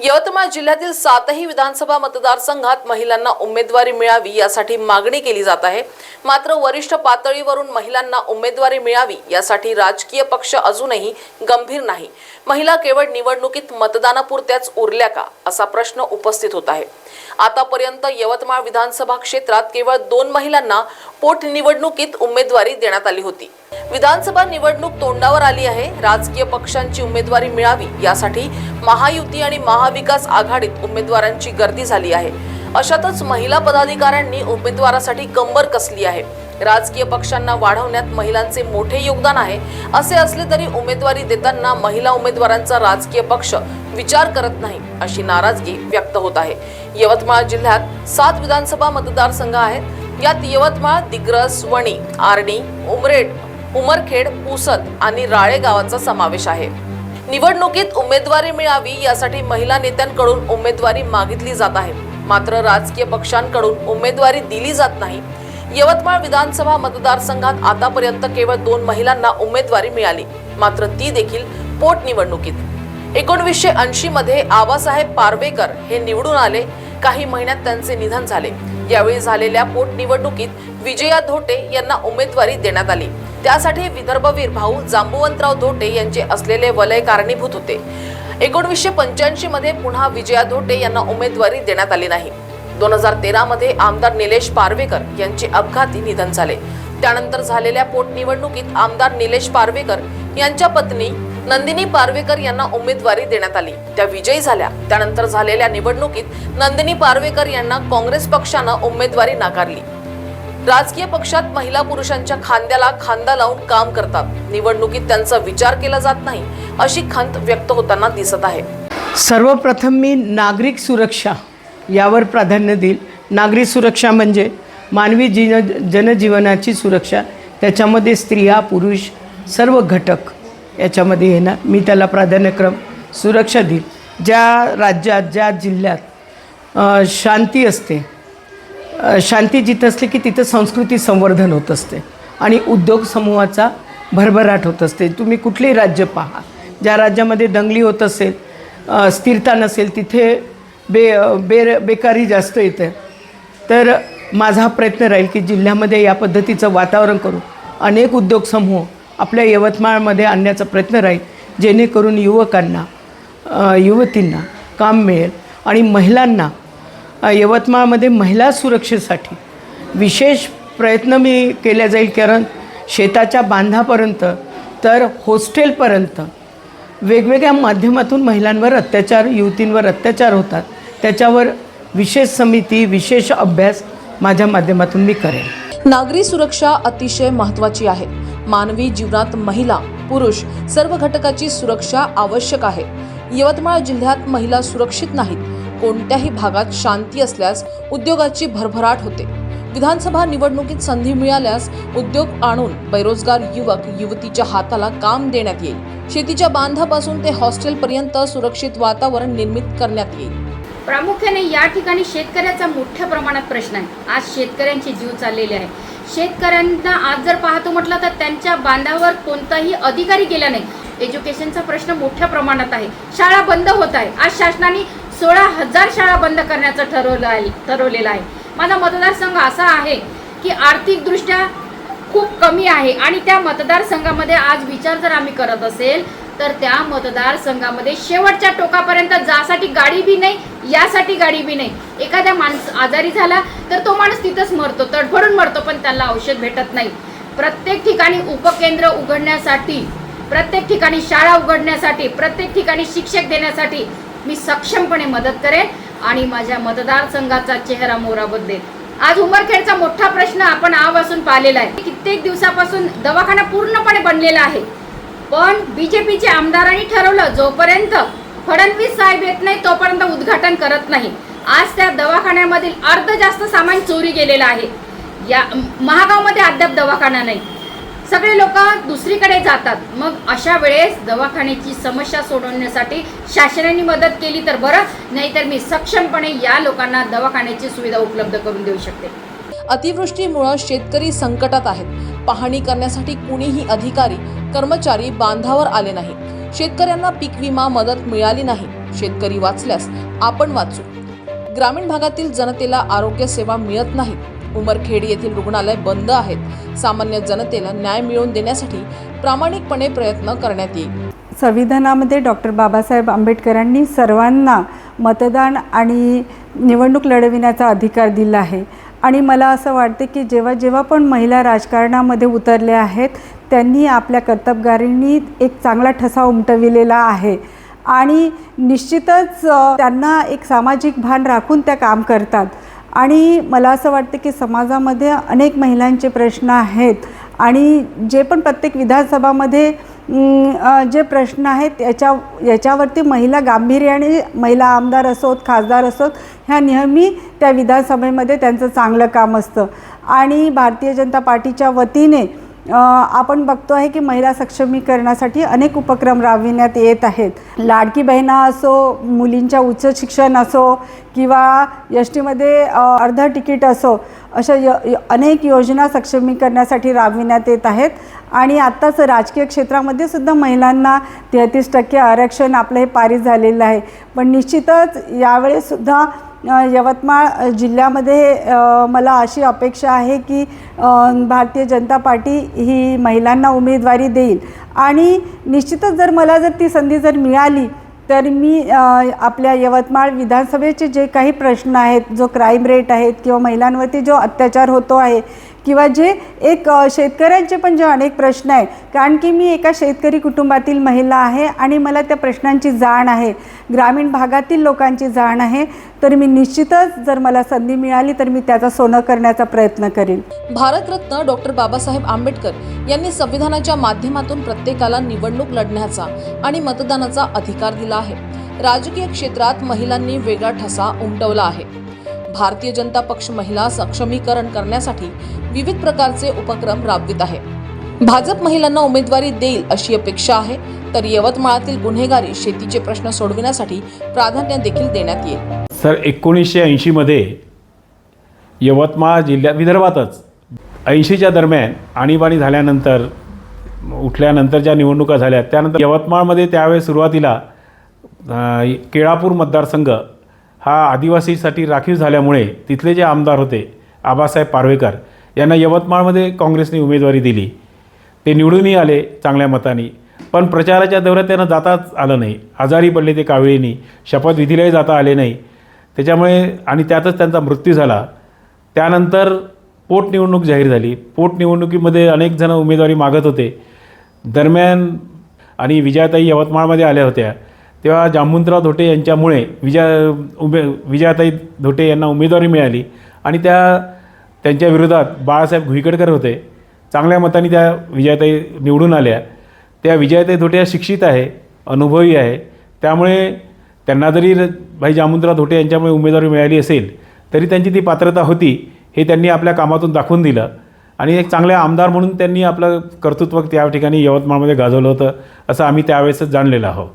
यवतमाळ जिल्ह्यातील सातही विधानसभा मतदारसंघात महिलांना उमेदवारी मिळावी यासाठी मागणी केली जात आहे. मात्र वरिष्ठ पातळीवरून महिलांना उमेदवारी मिळावी यासाठी राजकीय पक्ष अजूनही गंभीर नाही. महिला केवळ निवडणुकीत मतदानापुरत्याच उरल्या का? असा प्रश्न उपस्थित होत आहे. आतापर्यंत यवतमाळ विधानसभा क्षेत्रात केवळ दोन महिलांना पोटनिवडणुकीत उमेदवारी देण्यात आली होती. विधानसभा निवडणूक तोंडावर आली आहे. राजकीय पक्षांची उमेदवारी मिळावी यासाठी महायुती आणि महाविकास आघाडीत उमेदवारांची गर्दी झाली आहे. अशातच महिला पदाधिकाऱ्यांनी उमेदवारासाठी कंबर कसली आहे. राजकीय पक्षांना वाढवण्यात महिलांचे मोठे योगदान आहे. असे असले तरी उमेदवारी देताना महिला उमेदवारांचा राजकीय पक्ष विचार करत नाही अशी नाराजगी व्यक्त होत आहे. यवतमाळ जिल्ह्यात सात विधानसभा मतदारसंघ आहेत. यात यवतमाळ दिग्रस वणी आर्णी उमरेड उमरखेड पुसद आणि राळे गावांचा समावेश आहे. निवडणुकीत उमेदवारी मिळावी यासाठी महिला नेत्यांकडून उमेदवारी मागितली जात आहे. मात्र राजकीय पक्षांकडून उमेदवारी दिली जात नाही. यवतमाळ विधानसभा मतदारसंघात आतापर्यंत केवळ दोन महिलांना उमेदवारी मिळाली. मात्र ती देखील पोटनिवडणुकीत एकोणवीसशे ऐंशी मध्ये आबासाहेब पारवेकर हे निवडून आले. काही महिन्यात त्यांचे निधन झाले. यावेळी झालेल्या पोटनिवडणुकीत विजया धोटे यांना उमेदवारी देण्यात आली. त्यासाठी विदर्भवीर भाऊ जांबुवंतराव धोटे यांचे असलेले वलय कारणीभूत होते. एकोणीसशे पंच्याऐंशी मध्ये पुन्हा विजया धोटे यांना उमेदवारी देण्यात आली नाही. दोन हजार तेरा मध्ये आमदार निलेश पारवेकर यांचे अपघाती निधन झाले. त्यानंतर झालेल्या पोटनिवडणुकीत आमदार निलेश पारवेकर यांच्या पत्नी नंदिनी पारवेकर यांना उमेदवारी देण्यात आली. त्या विजयी झाल्या. त्यानंतर झालेल्या निवडणुकीत नंदिनी पारवेकर यांना काँग्रेस पक्षानं उमेदवारी नाकारली. राजकीय पक्षात महिला पुरुषांच्या खांद्याला खांदा लावून काम करतात. निवडणुकीत त्यांचा विचार केला जात नाही अशी खंत व्यक्त होताना दिसत आहे. सर्वप्रथम मी नागरिक सुरक्षा यावर प्राधान्य देईल. नागरिक सुरक्षा म्हणजे मानवी जीन जनजीवनाची सुरक्षा. त्याच्यामध्ये स्त्रिया पुरुष सर्व घटक याच्यामध्ये येणार. मी त्याला प्राधान्यक्रम सुरक्षा देईल. ज्या राज्यात ज्या जिल्ह्यात शांती असते शांती जिथं असते की तिथं संस्कृती संवर्धन होत असते. आणि उद्योग समूहाचा भरभराट होत असते. तुम्ही कुठलेही राज्य पहा. ज्या राज्यामध्ये दंगली होत असेल स्थिरता नसेल तिथे बे बे बेकारी जास्त येते. तर माझा प्रयत्न राहील की जिल्ह्यामध्ये या पद्धतीचं वातावरण करून अनेक उद्योग समूह आपल्या यवतमाळमध्ये आणण्याचा प्रयत्न राहील जेणेकरून युवकांना युवतींना काम मिळेल आणि महिलांना यवतमाळमध्ये महिला सुरक्षेसाठी विशेष प्रयत्न मी केल्या जाईल कारण शेताच्या बांधापर्यंत तर हॉस्टेलपर्यंत वेगवेगळ्या माध्यमातून महिलांवर अत्याचार युवतींवर अत्याचार होतात. त्याच्यावर विशेष समिती विशेष अभ्यास माझ्या माध्यमातून मी करेन. नागरी सुरक्षा अतिशय महत्वाची आहे. मानवी जीवनात महिला पुरुष सर्व घटकाची सुरक्षा आवश्यक आहे. यवतमाळ जिल्ह्यात महिला सुरक्षित नाहीत. कोणत्याही भागात शांती असल्यास उद्योगाची भरभराट होते. विधानसभा निवडणुकीत संधी मिळाल्यास उद्योग आणून बेरोजगार युवक युवतीच्या हाताला काम देण्यात येईल. शेतीच्या बांधापासून ते हॉस्टेलपर्यंत सुरक्षित वातावरण निर्मित करण्यात येईल. प्रामुख्याने या ठिकाणी शेतकऱ्याचा मोठ्या प्रमाणात प्रश्न आहे. आज शेतकऱ्यांचे जीव चाललेले आहे. शेतकऱ्यांना आज जर पाहतो म्हटलं तर त्यांच्या बांधावर कोणताही अधिकारी गेला नाही. एज्युकेशनचा प्रश्न मोठ्या प्रमाणात आहे. शाळा बंद होत आहे. आज शासनाने सोळा हजार शाळा बंद करण्याचं ठरवलं आहे ठरवलेलं आहे. माझा मतदारसंघ असा आहे की आर्थिकदृष्ट्या खूप कमी आहे आणि त्या मतदारसंघामध्ये आज विचार जर आम्ही करत असेल तर त्या मतदारसंघामध्ये शेवटच्या टोकापर्यंत जासाठी गाडी बी नाही यासाठी गाडी बी नाही. एखाद्या माणूस आजारी झाला तर तो माणूस तिथंच मरतो तडफडून मरतो पण त्याला औषध भेटत नाही. प्रत्येक ठिकाणी उपकेंद्र उघडण्यासाठी प्रत्येक ठिकाणी शाळा उघडण्यासाठी प्रत्येक ठिकाणी शिक्षक देण्यासाठी मी सक्षमपणे मदत करेन आणि माझ्या मतदारसंघाचा चेहरा मोरा बदलेल. आज उमरखेडचा मोठा प्रश्न आपण आवासून पाहिलेला आहे. कित्येक दिवसापासून दवाखाना पूर्णपणे बनलेला आहे. पण बीजेपीच्या आमदारांनी ठरवलं जोपर्यंत फडणवीस साहेब येत नाही तोपर्यंत उद्घाटन करत नाही. आज त्या दवाखान्यामधील अर्ध जास्त सामान चोरी गेलेलं आहे. या महागावमध्ये अद्याप दवाखाना नाही. सगळे लोक दुसरीकडे जातात. मग अशा वेळेस दवाखान्याची समस्या सोडवण्यासाठी शासनाने मदत केली तर बरं नाहीतर मी सक्षमपणे या लोकांना दवाखान्याची सुविधा उपलब्ध करून देऊ शकते. अतिवृष्टीमुळे शेतकरी संकटात आहेत. पाहणी करण्यासाठी कुणीही अधिकारी कर्मचारी बांधावर आले नाही. शेतकऱ्यांना पीक विमा मदत मिळाली नाही. शेतकरी वाचल्यास आपण वाचू. ग्रामीण भागातील जनतेला आरोग्य सेवा मिळत नाहीत उमरखेड येथील रुग्णालय बंद आहेत. सामान्य जनतेला न्याय मिळवून देण्यासाठी प्रामाणिकपणे प्रयत्न करण्यात येईल. संविधानामध्ये डॉक्टर बाबासाहेब आंबेडकरांनी सर्वांना मतदान आणि निवडणूक लढविण्याचा अधिकार दिला आहे. आणि मला असं वाटते की जेव्हा जेव्हा पण महिला राजकारणामध्ये उतरल्या आहेत त्यांनी आपल्या कर्तबगारींनी एक चांगला ठसा उमटविलेला आहे. आणि निश्चितच त्यांना एक सामाजिक भान राखून त्या काम करतात. आणि मला असं वाटतं की समाजामध्ये अनेक महिलांचे प्रश्न आहेत आणि जे पण प्रत्येक विधानसभामध्ये जे प्रश्न आहेत याच्या याच्यावरती महिला गांभीर्याने महिला आमदार असोत खासदार असोत ह्या नेहमी त्या विधानसभेमध्ये त्यांचं चांगलं काम असतं. आणि भारतीय जनता पार्टीच्या वतीने आपण बघतो आहे की महिला सक्षमीकरणासाठी अनेक उपक्रम राबविण्यात येत आहेत. लाडकी बहिणा असो मुलींच्या उच्च शिक्षण असो किंवा एस टीमध्ये अर्ध तिकीट असो अशा य य- अनेक योजना सक्षमीकरणासाठी राबविण्यात येत आहेत. आणि आत्ताच राजकीय क्षेत्रामध्ये सुद्धा महिलांना तेहतीस टक्के आरक्षण आपलं हे पारित झालेलं आहे. पण निश्चितच यावेळेससुद्धा यवतमाळ जिल्ह्यामध्ये मला अशी अपेक्षा आहे की भारतीय जनता पार्टी ही महिलांना उमेदवारी देईल. आणि निश्चितच जर मला जर ती संधी जर मिळाली तर मी आपल्या यवतमाळ विधानसभेचे जे काही प्रश्न आहेत जो क्राईम रेट आहेत किंवा महिलांवरती जो अत्याचार होतो आहे किंवा जे एक शेतकऱ्यांचे पण जे अनेक प्रश्न आहे कारण की मी एका शेतकरी कुटुंबातील महिला आहे आणि मला त्या प्रश्नांची जाण आहे. ग्रामीण भागातील लोकांची जाण आहे. तर मी निश्चितच जर मला संधी मिळाली तर मी त्याचा सोनं करण्याचा प्रयत्न करेन. भारतरत्न डॉक्टर बाबासाहेब आंबेडकर यांनी संविधानाच्या माध्यमातून प्रत्येकाला निवडणूक लढण्याचा आणि मतदानाचा अधिकार दिला आहे. राजकीय क्षेत्रात महिलांनी वेगळा ठसा उमटवला आहे. भारतीय जनता पक्ष महिला सक्षमीकरण करण्यासाठी विविध प्रकारचे उपक्रम राबवित आहे. भाजप महिलांना उमेदवारी देईल अशी अपेक्षा आहे तर यवतमाळातील गुन्हेगारी शेतीचे प्रश्न सोडविण्यासाठी प्राधान्य देखील देण्यात येईल. सर एकोणीसशे ऐंशीमध्ये यवतमाळ जिल्ह्यात विदर्भातच ऐंशीच्या दरम्यान आणीबाणी झाल्यानंतर उठल्यानंतर ज्या निवडणुका झाल्या. त्यानंतर यवतमाळमध्ये त्यावेळेस सुरुवातीला केळापूर मतदारसंघ हा आदिवासीसाठी राखीव झाल्यामुळे तिथले जे आमदार होते आबासाहेब पारवेकर यांना यवतमाळमध्ये काँग्रेसने उमेदवारी दिली. ते निवडूनही आले चांगल्या मताने पण प्रचाराच्या दौऱ्यात त्यांना जाताच आलं नाही. आजारी पडले ते कावेळीनी शपथविधीलाही जाता आले नाही. त्याच्यामुळे आणि त्यातच त्यांचा मृत्यू झाला. त्यानंतर पोटनिवडणूक जाहीर झाली. पोटनिवडणुकीमध्ये अनेक जण उमेदवारी मागत होते. दरम्यान आणि विजयाताई यवतमाळमध्ये आल्या होत्या. तेव्हा जांबुंतराव धोटे यांच्यामुळे विजया उमे विजयाताई धोटे यांना उमेदवारी मिळाली. आणि त्या त्यांच्या विरोधात बाळासाहेब घुईकडकर होते. चांगल्या मताने त्या विजयाताई निवडून आल्या. त्या विजयाताई धोटे या शिक्षित आहे अनुभवी आहे. त्यामुळे त्यांना जरी भाई जामुंतराव धोटे यांच्यामुळे उमेदवारी मिळाली असेल तरी त्यांची ती पात्रता होती हे त्यांनी आपल्या कामातून दाखवून दिलं. आणि एक चांगले आमदार म्हणून त्यांनी आपलं कर्तृत्व त्या ठिकाणी यवतमाळमध्ये गाजवलं होतं असं आम्ही त्यावेळेसच जाणलेलं आहोत.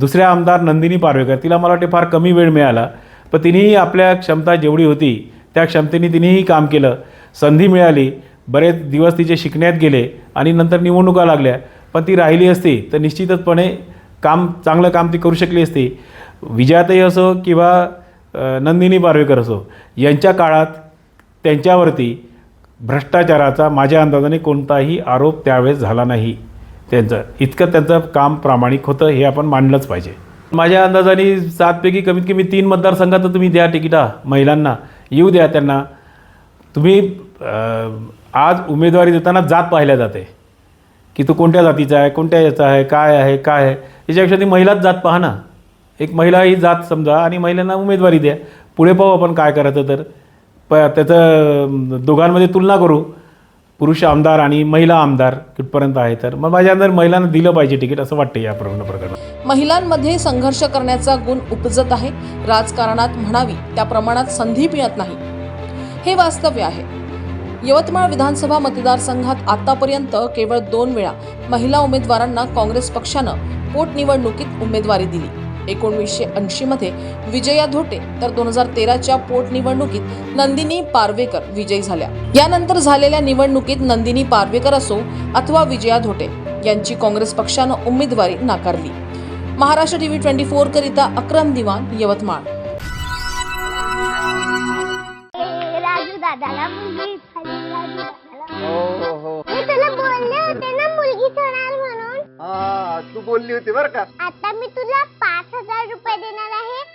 दुसऱ्या आमदार नंदिनी पारवेकर तिला मला वाटते फार कमी वेळ मिळाला. पण तिनेही आपल्या क्षमता जेवढी होती त्या क्षमतेने तिनेही काम केलं. संधी मिळाली बरेच दिवस तिचे शिकण्यात गेले आणि नंतर निवडणुका लागल्या. पण ती राहिली असती तर निश्चितचपणे काम चांगलं काम ती करू शकली असती. विजयाताई असो किंवा नंदिनी पारवेकर असो यांच्या काळात त्यांच्यावरती भ्रष्टाचाराचा माझ्या अंदाजाने कोणताही आरोप त्यावेळेस झाला नाही. त्यांचं. इतकं त्यांचं काम प्रामाणिक होतं हे आपण मानलंच पाहिजे. माझ्या अंदाजाने सातपैकी कमीत कमी तीन मतदारसंघात तुम्ही द्या तिकिटा महिलांना. येऊ द्या त्यांना. तुम्ही आज उमेदवारी देताना जात पाहिल्या जाते. की तू कोणत्या जातीचा आहे कोणत्या याचा आहे काय आहे काय आहे. याच्यापेक्षा ती महिलाच जात पहा ना. एक महिला ही जात समजा आणि महिलांना उमेदवारी द्या. पुढे पाहू आपण काय करायचं तर. प त्याचं दोघांमध्ये तुलना करू. पुरुष आमदार आणि महिला आमदार कुठपर्यंत आहे तर मग माझ्या अंदर महिलांना दिलं पाहिजे तिकीट असं वाटतं या प्रकरण प्रकरणात. महिलांमध्ये संघर्ष करण्याचा गुण उपजत आहे. राजकारणात म्हणावी त्या प्रमाणात संधी मिळत नाही. हे वास्तव्य आहे. यवतमाळ विधानसभा मतदारसंघात आतापर्यंत केवळ दोन वेळा महिला उमेदवारांना काँग्रेस पक्षानं पोटनिवडणुकीत उमेदवारी दिली. एकोणवीसशे ऐंशी मध्ये विजया धोटे तर दोन हजार तेराच्या पोटनिवडणुकीत नंदिनी पारवेकर विजयी झाल्या. यानंतर झालेल्या निवडणुकीत नंदिनी पारवेकर असो अथवा विजया धोटे यांची काँग्रेस पक्षानं उमेदवारी नाकारली. महाराष्ट्र टीव्ही ट्वेंटी फोर करिता अक्रम दिवाण यवतमाळ. दादाला मुलगी हो हो मी तुला बोलले होते ना मुलगी होणार म्हणून? हा तू बोलली होती बर का. आता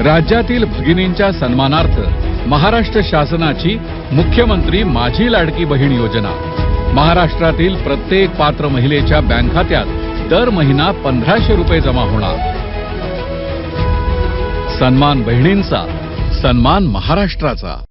राज्यातील भगिनींच्या सन्मानार्थ महाराष्ट्र शासनाची मुख्यमंत्री माझी लाडकी बहीण योजना. महाराष्ट्रातील प्रत्येक पात्र महिलेच्या बँक खात्यात दर महिना पंधराशे रुपये जमा होणार. सन्मान बहिणींचा सन्मान महाराष्ट्राचा.